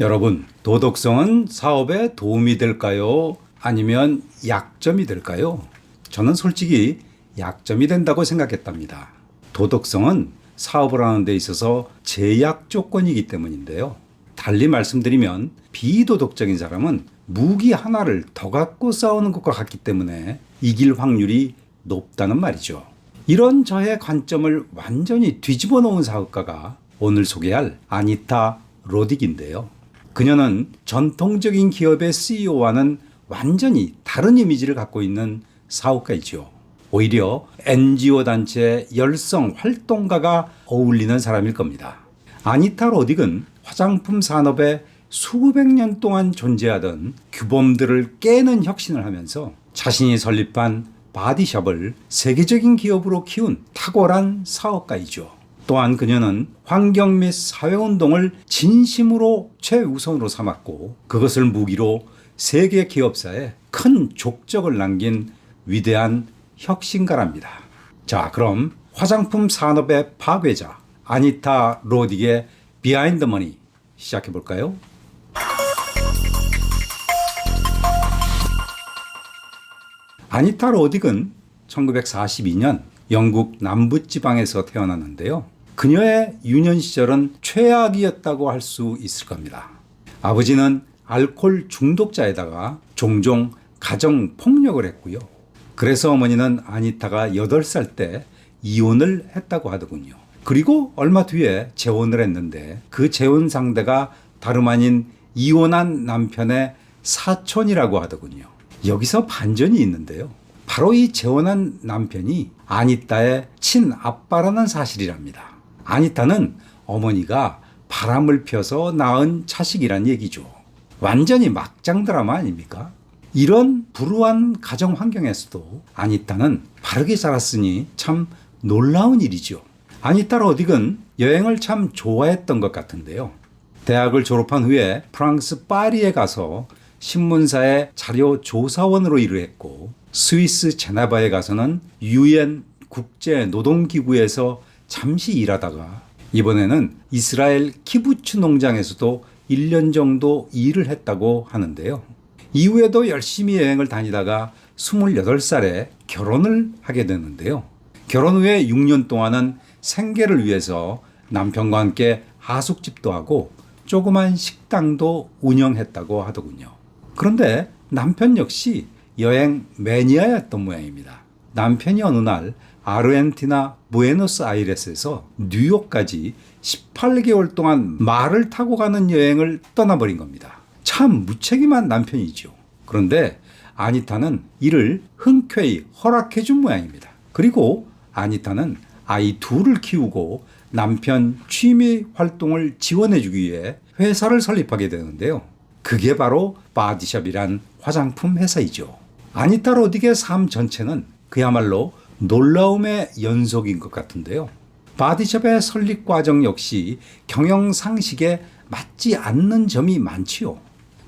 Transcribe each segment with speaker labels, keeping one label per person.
Speaker 1: 여러분, 도덕성은 사업에 도움이 될까요? 아니면 약점이 될까요? 저는 솔직히 약점이 된다고 생각했답니다. 도덕성은 사업을 하는 데 있어서 제약 조건이기 때문인데요. 달리 말씀드리면 비도덕적인 사람은 무기 하나를 더 갖고 싸우는 것과 같기 때문에 이길 확률이 높다는 말이죠. 이런 저의 관점을 완전히 뒤집어 놓은 사업가가 오늘 소개할 아니타 로딕인데요. 그녀는 전통적인 기업의 CEO와는 완전히 다른 이미지를 갖고 있는 사업가이죠. 오히려 NGO 단체 열성 활동가가 어울리는 사람일 겁니다. 아니타 로딕은 화장품 산업에 수백 년 동안 존재하던 규범들을 깨는 혁신을 하면서 자신이 설립한 바디샵을 세계적인 기업으로 키운 탁월한 사업가이죠. 또한 그녀는 환경 및 사회운동을 진심으로 최우선으로 삼았고 그것을 무기로 세계 기업사에 큰 족적을 남긴 위대한 혁신가랍니다. 자, 그럼 화장품 산업의 파괴자 아니타 로딕의 비하인드 머니 시작해 볼까요? 아니타 로딕은 1942년 영국 남부 지방에서 태어났는데요. 그녀의 유년 시절은 최악이었다고 할 수 있을 겁니다. 아버지는 알코올 중독자에다가 종종 가정 폭력을 했고요. 그래서 어머니는 아니타가 8살 때 이혼을 했다고 하더군요. 그리고 얼마 뒤에 재혼을 했는데 그 재혼 상대가 다름 아닌 이혼한 남편의 사촌이라고 하더군요. 여기서 반전이 있는데요. 바로 이 재혼한 남편이 아니타의 친아빠라는 사실이랍니다. 아니타는 어머니가 바람을 펴서 낳은 자식이란 얘기죠. 완전히 막장 드라마 아닙니까? 이런 불우한 가정 환경에서도 아니타는 바르게 자랐으니 참 놀라운 일이죠. 아니타 로딕은 여행을 참 좋아했던 것 같은데요. 대학을 졸업한 후에 프랑스 파리에 가서 신문사의 자료 조사원으로 일을 했고 스위스 제네바에 가서는 유엔 국제 노동기구에서 잠시 일하다가 이번에는 이스라엘 키부츠 농장에서도 1년 정도 일을 했다고 하는데요. 이후에도 열심히 여행을 다니다가 28살에 결혼을 하게 되는데요. 결혼 후에 6년 동안은 생계를 위해서 남편과 함께 하숙집도 하고 조그만 식당도 운영했다고 하더군요. 그런데 남편 역시 여행 매니아였던 모양입니다. 남편이 어느 날 아르헨티나 부에노스아이레스에서 뉴욕까지 18개월 동안 말을 타고 가는 여행을 떠나버린 겁니다. 참 무책임한 남편이죠. 그런데 아니타는 이를 흔쾌히 허락해 준 모양입니다. 그리고 아니타는 아이 둘을 키우고 남편 취미 활동을 지원해 주기 위해 회사를 설립하게 되는데요. 그게 바로 바디샵이란 화장품 회사이죠. 아니타 로딕의 삶 전체는 그야말로 놀라움의 연속인 것 같은데요. 바디샵의 설립 과정 역시 경영 상식에 맞지 않는 점이 많지요.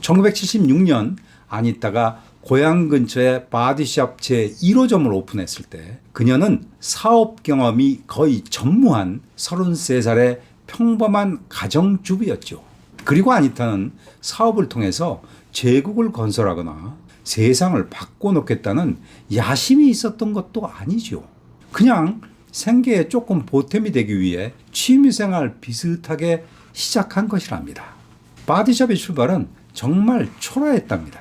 Speaker 1: 1976년 아니타가 고향 근처에 바디샵 제 1호점을 오픈했을 때 그녀는 사업 경험이 거의 전무한 33살의 평범한 가정주부였죠. 그리고 아니타는 사업을 통해서 제국을 건설하거나 세상을 바꿔놓겠다는 야심이 있었던 것도 아니죠. 그냥 생계에 조금 보탬이 되기 위해 취미생활 비슷하게 시작한 것이랍니다. 바디샵의 출발은 정말 초라했답니다.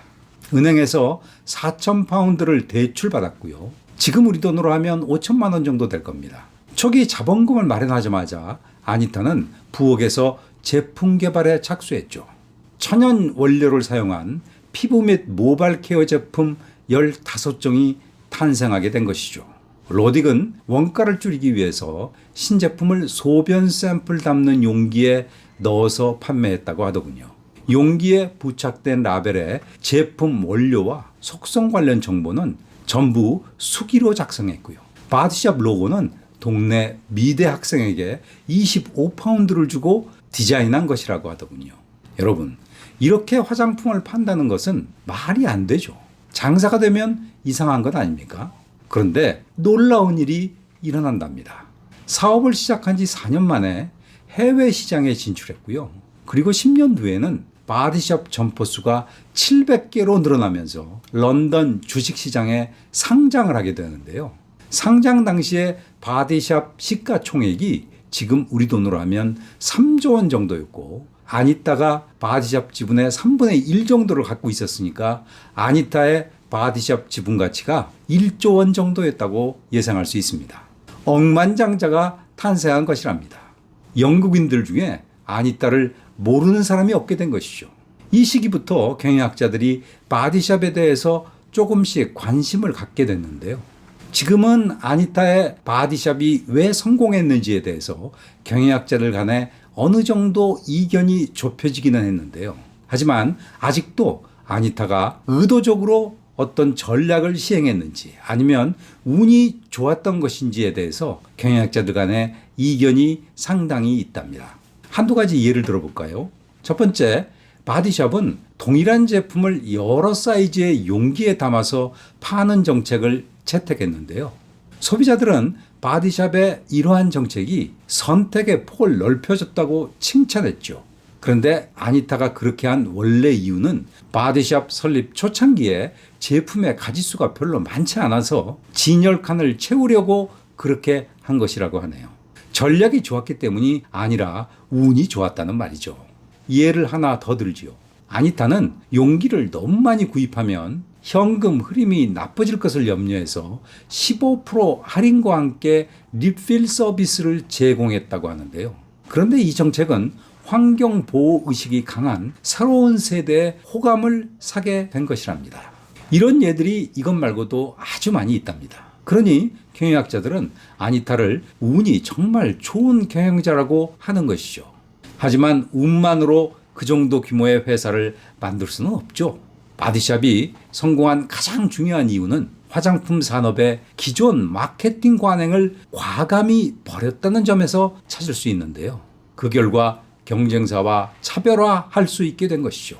Speaker 1: 은행에서 4천 파운드를 대출 받았고요. 지금 우리 돈으로 하면 5천만 원 정도 될 겁니다. 초기 자본금을 마련하자마자 아니타는 부엌에서 제품 개발에 착수했죠. 천연 원료를 사용한 피부 및 모발 케어 제품 15종이 탄생하게 된 것이죠. 로딕은 원가를 줄이기 위해서 신제품을 소변 샘플 담는 용기에 넣어서 판매했다고 하더군요. 용기에 부착된 라벨에 제품 원료와 속성 관련 정보는 전부 수기로 작성했고요. 바디샵 로고는 동네 미대 학생에게 25파운드를 주고 디자인한 것이라고 하더군요. 여러분, 이렇게 화장품을 판다는 것은 말이 안 되죠. 장사가 되면 이상한 것 아닙니까? 그런데 놀라운 일이 일어난답니다. 사업을 시작한 지 4년 만에 해외 시장에 진출했고요. 그리고 10년 뒤에는 바디샵 점포 수가 700개로 늘어나면서 런던 주식시장에 상장을 하게 되는데요. 상장 당시에 바디샵 시가총액이 지금 우리 돈으로 하면 3조 원 정도였고 아니타가 바디샵 지분의 3분의 1 정도를 갖고 있었으니까 아니타의 바디샵 지분 가치가 1조 원 정도였다고 예상할 수 있습니다. 억만장자가 탄생한 것이랍니다. 영국인들 중에 아니타를 모르는 사람이 없게 된 것이죠. 이 시기부터 경영학자들이 바디샵에 대해서 조금씩 관심을 갖게 됐는데요. 지금은 아니타의 바디샵이 왜 성공했는지에 대해서 경영학자들 간에 어느 정도 이견이 좁혀지기는 했는데요. 하지만 아직도 아니타가 의도적으로 어떤 전략을 시행했는지 아니면 운이 좋았던 것인지에 대해서 경영학자들 간에 이견이 상당히 있답니다. 한두 가지 예를 들어볼까요? 첫 번째, 바디샵은 동일한 제품을 여러 사이즈의 용기에 담아서 파는 정책을 채택했는데요. 소비자들은 바디샵의 이러한 정책이 선택의 폭을 넓혀줬다고 칭찬했죠. 그런데 아니타가 그렇게 한 원래 이유는 바디샵 설립 초창기에 제품의 가지수가 별로 많지 않아서 진열칸을 채우려고 그렇게 한 것이라고 하네요. 전략이 좋았기 때문이 아니라 운이 좋았다는 말이죠. 예를 하나 더 들지요. 아니타는 용기를 너무 많이 구입하면 현금 흐름이 나빠질 것을 염려해서 15% 할인과 함께 리필 서비스를 제공했다고 하는데요. 그런데 이 정책은 환경 보호 의식이 강한 새로운 세대의 호감을 사게 된 것이랍니다. 이런 예들이 이것 말고도 아주 많이 있답니다. 그러니 경영학자들은 아니타를 운이 정말 좋은 경영자라고 하는 것이죠. 하지만 운만으로 그 정도 규모의 회사를 만들 수는 없죠. 바디샵이 성공한 가장 중요한 이유는 화장품 산업의 기존 마케팅 관행을 과감히 버렸다는 점에서 찾을 수 있는데요. 그 결과 경쟁사와 차별화할 수 있게 된 것이죠.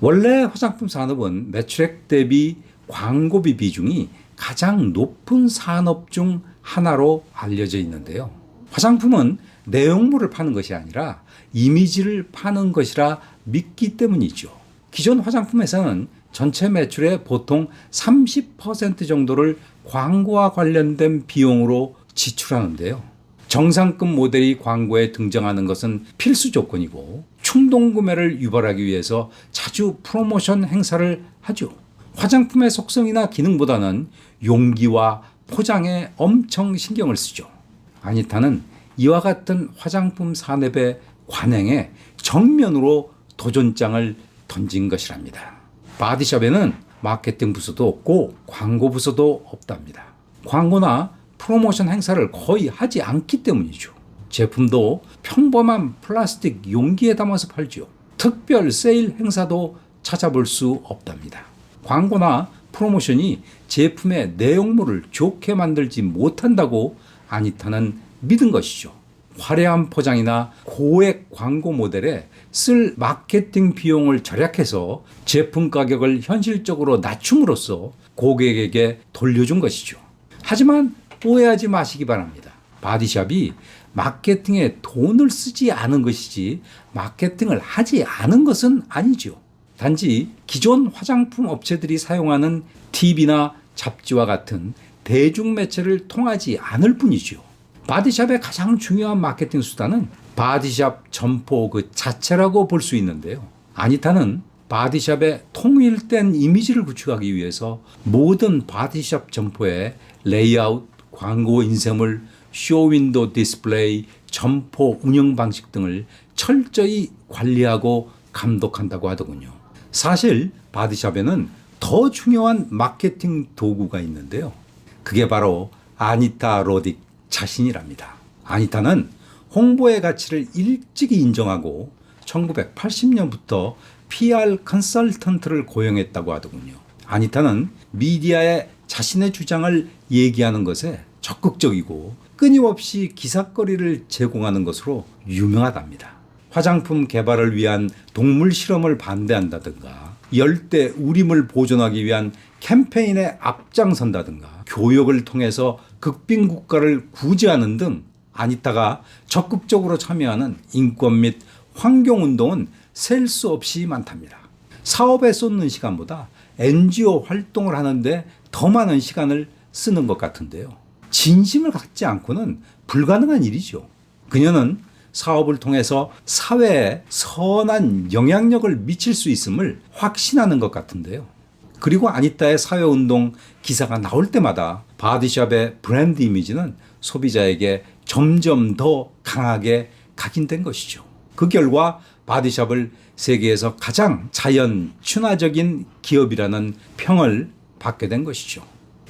Speaker 1: 원래 화장품 산업은 매출액 대비 광고비 비중이 가장 높은 산업 중 하나로 알려져 있는데요. 화장품은 내용물을 파는 것이 아니라 이미지를 파는 것이라 믿기 때문이죠. 기존 화장품 회사는 전체 매출의 보통 30% 정도를 광고와 관련된 비용으로 지출하는데요. 정상급 모델이 광고에 등장하는 것은 필수 조건이고 충동 구매를 유발하기 위해서 자주 프로모션 행사를 하죠. 화장품의 속성이나 기능보다는 용기와 포장에 엄청 신경을 쓰죠. 아니타는 이와 같은 화장품 산업의 관행에 정면으로 도전장을 던진 것이랍니다. 바디샵에는 마케팅 부서도 없고 광고 부서도 없답니다. 광고나 프로모션 행사를 거의 하지 않기 때문이죠. 제품도 평범한 플라스틱 용기에 담아서 팔죠. 특별 세일 행사도 찾아볼 수 없답니다. 광고나 프로모션이 제품의 내용물을 좋게 만들지 못한다고 아니타는 믿은 것이죠. 화려한 포장이나 고액 광고 모델에 쓸 마케팅 비용을 절약해서 제품 가격을 현실적으로 낮춤으로써 고객에게 돌려준 것이죠. 하지만 오해하지 마시기 바랍니다. 바디샵이 마케팅에 돈을 쓰지 않은 것이지 마케팅을 하지 않은 것은 아니죠. 단지 기존 화장품 업체들이 사용하는 TV나 잡지와 같은 대중 매체를 통하지 않을 뿐이죠. 바디샵의 가장 중요한 마케팅 수단은 바디샵 점포 그 자체라고 볼 수 있는데요. 아니타는 바디샵의 통일된 이미지를 구축하기 위해서 모든 바디샵 점포의 레이아웃, 광고 인쇄물, 쇼윈도 디스플레이, 점포 운영 방식 등을 철저히 관리하고 감독한다고 하더군요. 사실 바디샵에는 더 중요한 마케팅 도구가 있는데요. 그게 바로 아니타 로딕 자신이랍니다. 아니타는 홍보의 가치를 일찍이 인정하고 1980년부터 PR 컨설턴트를 고용했다고 하더군요. 아니타는 미디어에 자신의 주장을 얘기하는 것에 적극적이고 끊임없이 기사거리를 제공하는 것으로 유명하답니다. 화장품 개발을 위한 동물 실험을 반대한다든가 열대 우림을 보존하기 위한 캠페인에 앞장선다든가 교육을 통해서 극빈 국가를 구제하는 등 아니타가 적극적으로 참여하는 인권 및 환경 운동은 셀 수 없이 많답니다. 사업에 쏟는 시간보다 NGO 활동을 하는데 더 많은 시간을 쓰는 것 같은데요. 진심을 갖지 않고는 불가능한 일이죠. 그녀는 사업을 통해서 사회에 선한 영향력을 미칠 수 있음을 확신하는 것 같은데요. 그리고 아니타의 사회운동 기사가 나올 때마다 바디샵의 브랜드 이미지는 소비자에게 점점 더 강하게 각인된 것이죠. 그 결과 바디샵을 세계에서 가장 자연 친화적인 기업이라는 평을 받게 된 것이죠.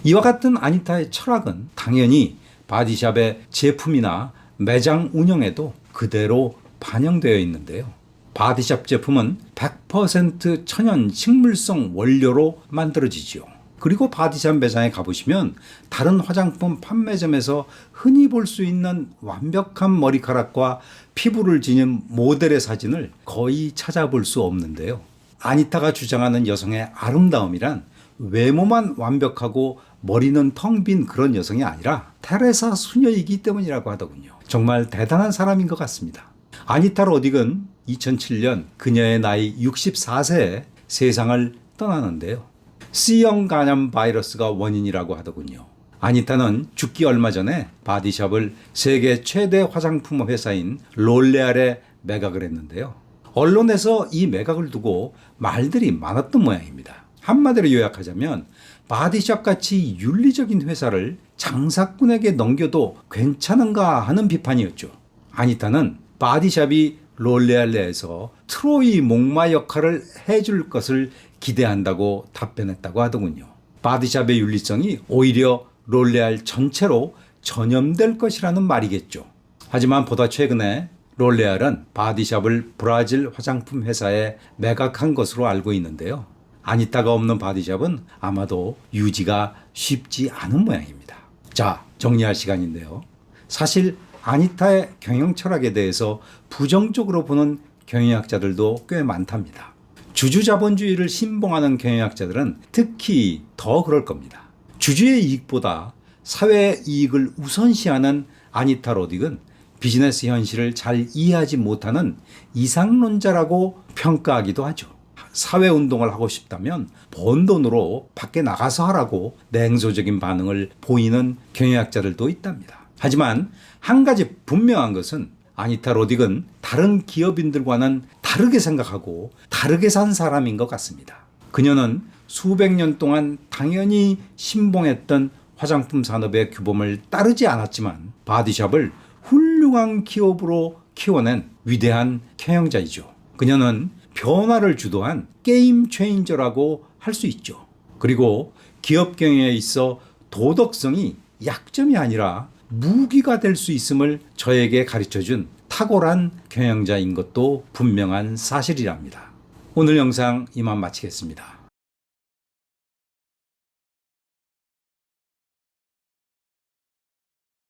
Speaker 1: 이와 같은 아니타의 철학은 당연히 바디샵의 제품이나 매장 운영에도 그대로 반영되어 있는데요. 바디샵 제품은 100% 천연 식물성 원료로 만들어지지요. 그리고 바디샵 매장에 가보시면 다른 화장품 판매점에서 흔히 볼 수 있는 완벽한 머리카락과 피부를 지닌 모델의 사진을 거의 찾아볼 수 없는데요. 아니타가 주장하는 여성의 아름다움이란 외모만 완벽하고 머리는 텅 빈 그런 여성이 아니라 테레사 수녀이기 때문이라고 하더군요. 정말 대단한 사람인 것 같습니다. 아니타 로딕은 2007년 그녀의 나이 64세에 세상을 떠나는데요. C형 간염 바이러스가 원인이라고 하더군요. 아니타는 죽기 얼마 전에 바디샵을 세계 최대 화장품 회사인 롤레알에 매각을 했는데요. 언론에서 이 매각을 두고 말들이 많았던 모양입니다. 한마디로 요약하자면 바디샵 같이 윤리적인 회사를 장사꾼에게 넘겨도 괜찮은가 하는 비판이었죠. 아니타는 바디샵이 롤레알 내에서 트로이 목마 역할을 해줄 것을 기대한다고 답변했다고 하더군요. 바디샵의 윤리성이 오히려 롤레알 전체로 전염될 것이라는 말이겠죠. 하지만 보다 최근에 롤레알은 바디샵을 브라질 화장품 회사에 매각한 것으로 알고 있는데요. 아니타가 없는 바디샵은 아마도 유지가 쉽지 않은 모양입니다. 자, 정리할 시간인데요. 사실 아니타의 경영 철학에 대해서 부정적으로 보는 경영학자들도 꽤 많답니다. 주주 자본주의를 신봉하는 경영학자들은 특히 더 그럴 겁니다. 주주의 이익보다 사회의 이익을 우선시하는 아니타 로딕은 비즈니스 현실을 잘 이해하지 못하는 이상론자라고 평가하기도 하죠. 사회 운동을 하고 싶다면 번 돈으로 밖에 나가서 하라고 냉소적인 반응을 보이는 경영학자들도 있답니다. 하지만 한 가지 분명한 것은 아니타 로딕은 다른 기업인들과는 다르게 생각하고 다르게 산 사람인 것 같습니다. 그녀는 수백 년 동안 당연히 신봉했던 화장품 산업의 규범을 따르지 않았지만 바디샵을 훌륭한 기업으로 키워낸 위대한 경영자이죠. 그녀는 변화를 주도한 게임 체인저라고 할 수 있죠. 그리고 기업 경영에 있어 도덕성이 약점이 아니라 무기가 될 수 있음을 저에게 가르쳐 준 탁월한 경영자인 것도 분명한 사실이랍니다. 오늘 영상 이만 마치겠습니다.